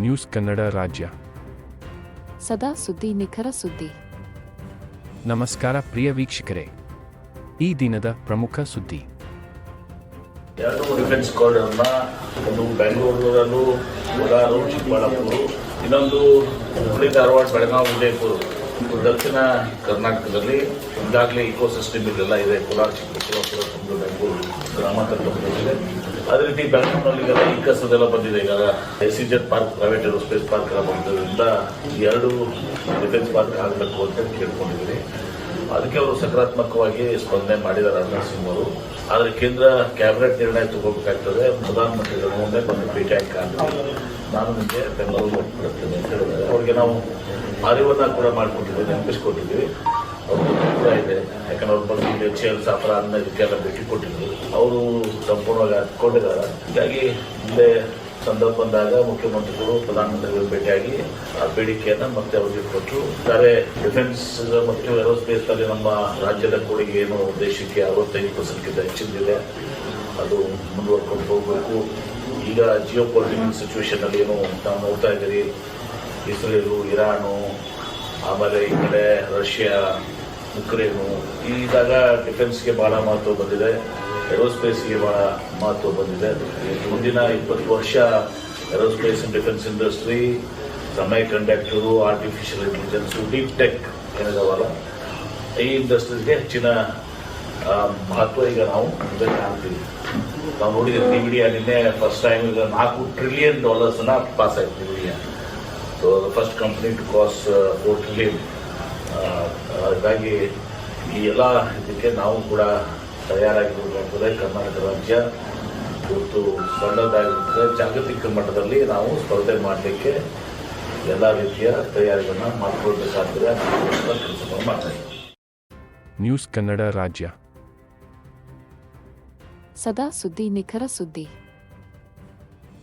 News Kannada ರಾಜ್ಯ. ಸದಾ ಸುದ್ದಿ ನಿಖರ ಸುದ್ದಿ. ನಮಸ್ಕಾರ ಪ್ರಿಯ ವೀಕ್ಷಕರೇ. ಈ ದಿನದ ಪ್ರಮುಖ ಸುದ್ದಿ. ಎರಡು ಡಿಫೆನ್ಸ್ ಕಾರಿಡಾರ್ನ ಒಂದು ಬೆಂಗಳೂರಲ್ಲೂ ಕೋಲಾರ ಚಿಕ್ಕಬಳ್ಳಾಪುರ ಇನ್ನೊಂದು ಹುಬ್ಬಳ್ಳಿ ಧಾರವಾಡ ಬೆಳಗಾವಿ ವಿಜಯಪುರ ದಕ್ಷಿಣ ಕರ್ನಾಟಕದಲ್ಲಿ, ಈಗಾಗಲೇ ಇಕೋ ಸಿಸ್ಟಮ್ ಇದೆಲ್ಲ ಇದೆ. ಕೋಲಾರ ಚಿಕ್ಕಬಳ್ಳಾಪುರ ಒಂದು ಬೆಂಗಳೂರು ಗ್ರಾಮಾಂತರ ಬಂದಿದೆ ಅದೇ ರೀತಿ ಬೆಂಗಳೂರಿನಲ್ಲಿಗೆಲ್ಲ ಈ ಕಸದೆಲ್ಲ ಬಂದಿದೆ. ಈಗ S park private aerospace park ಎಲ್ಲ ಬಂದಿರೋದ್ರಿಂದ ಎರಡು ಡಿಫೆನ್ಸ್ ಪಾರ್ಕ್ ಆಗಬೇಕು ಅಂತ ಕೇಳ್ಕೊಂಡಿದ್ದೀನಿ. ಅದಕ್ಕೆ ಅವರು ಸಕಾರಾತ್ಮಕವಾಗಿ ಸ್ಪಂದನೆ ಮಾಡಿದ್ದಾರೆ ರಾಜನಾಥ್ ಸಿಂಗ್ ಅವರು. ಆದರೆ ಕೇಂದ್ರ ಕ್ಯಾಬಿನೆಟ್ ನಿರ್ಣಯ ತಗೋಬೇಕಾಗ್ತದೆ. ಪ್ರಧಾನಮಂತ್ರಿಗಳ ಮುಂದೆ ಬಂದು ಭೇಟಿ ಆಗಿ ನಾನು ನಿಮಗೆ ಬೆಂಗಳೂರು ಬರ್ತೇನೆ ಅಂತ ಅವ್ರಿಗೆ ನಾವು ಅರಿವನ್ನ ಕೂಡ ಮಾಡಿಕೊಟ್ಟಿದ್ದೀವಿ ನೆನಪಿಸ್ಕೊಟ್ಟಿದ್ದೀವಿ. ಅವರು ಕೂಡ ಇದೆ. ಯಾಕಂದ್ರೆ ಅವ್ರ ಬಗ್ಗೆ ಎಲ್ ಸಾಫರ ಅನ್ನೋ ಇದಕ್ಕೆಲ್ಲ ಭೇಟಿ ಕೊಟ್ಟಿದ್ರು. ಅವರು ಸಂಪೂರ್ಣವಾಗಿ ಹತ್ಕೊಂಡಿದ್ದಾರೆ ಹೀಗಾಗಿ ಮುಂದೆ ಸಂದರ್ಭ ಬಂದಾಗ ಮುಖ್ಯಮಂತ್ರಿಗಳು, ಪ್ರಧಾನಮಂತ್ರಿಗಳು ಭೇಟಿಯಾಗಿ ಆ ಬೇಡಿಕೆಯನ್ನ ಮತ್ತೆ ಅವರಿಗೆ ಕೊಟ್ಟರು ಆದರೆ ಡಿಫೆನ್ಸ್ ಮತ್ತು ಏರೋಸ್ಪೇಸ್ನಲ್ಲಿ ನಮ್ಮ ರಾಜ್ಯದ ಕೊಡುಗೆ ಏನು ದೇಶಕ್ಕೆ ಅರವತ್ತೈದು ಪರ್ಸೆಂಟ್ಗಿಂತ ಹೆಚ್ಚಿದೆ ಅದು ಮುಂದುವರ್ಕೊಂಡು ಹೋಗಬೇಕು. ಈಗ ಜಿಯೋ ಪೊಲಿಟಿಕಲ್ ಸಿಚುವೇಶನ್ ಅಲ್ಲಿ ಏನು ನಾವು ನೋಡ್ತಾ ಇದ್ದೀವಿ ಇಸ್ರೇಲು, ಇರಾನು, ಆಮೇಲೆ ಈ ಕಡೆ ರಷ್ಯಾ, ಉಕ್ರೇನು ಇದಾಗ ಡಿಫೆನ್ಸ್ಗೆ ಬಹಳ ಮಹತ್ವ ಬಂದಿದೆ. ಏರೋಸ್ಪೇಸ್ಗೆ ಬಹಳ ಮಹತ್ವ ಬಂದಿದೆ. ಮುಂದಿನ ಇಪ್ಪತ್ತು ವರ್ಷ aerospace defence industry semiconductor artificial intelligence deep tech ಏನಿದಾವಲ್ಲ, ಈ ಇಂಡಸ್ಟ್ರೀಸ್ಗೆ ಹೆಚ್ಚಿನ ಮಹತ್ವ ಈಗ ನಾವು ಕಾಣ್ತೀವಿ. ನಾವು ನೋಡಿದ್ದೀವಿ ನಿಮಿಡಿಯಾ ನಿನ್ನೆ ಫಸ್ಟ್ ಟೈಮ್ ಈಗ ನಾಲ್ಕು ಟ್ರಿಲಿಯನ್ ಡಾಲರ್ಸ್ನ ಪಾಸ್ ಆಯ್ತು so first company to cross four trillion ಹಾಗಾಗಿ ಈ ಎಲ್ಲ ಇದಕ್ಕೆ ನಾವು ಕೂಡ ತಯಾರಾಗಿರಬೇಕಾಗ್ತದೆ ಕರ್ನಾಟಕ ರಾಜ್ಯ ಇವತ್ತು ಸಣ್ಣದಾಗಿರ್ತದೆ ಜಾಗತಿಕ ಮಟ್ಟದಲ್ಲಿ ನಾವು ಸ್ಪರ್ಧೆ ಮಾಡಲಿಕ್ಕೆ ಎಲ್ಲ ರೀತಿಯ ತಯಾರಿಗಳನ್ನ ಮಾಡಿಕೊಳ್ಬೇಕಾಗ್ತದೆ ಕೆಲಸವನ್ನು ಮಾಡ್ತಾ ಇದ್ದೀವಿ ನ್ಯೂಸ್ ಕನ್ನಡ ರಾಜ್ಯ. ಸದಾ ಸುದ್ದಿ ನಿಖರ ಸುದ್ದಿ.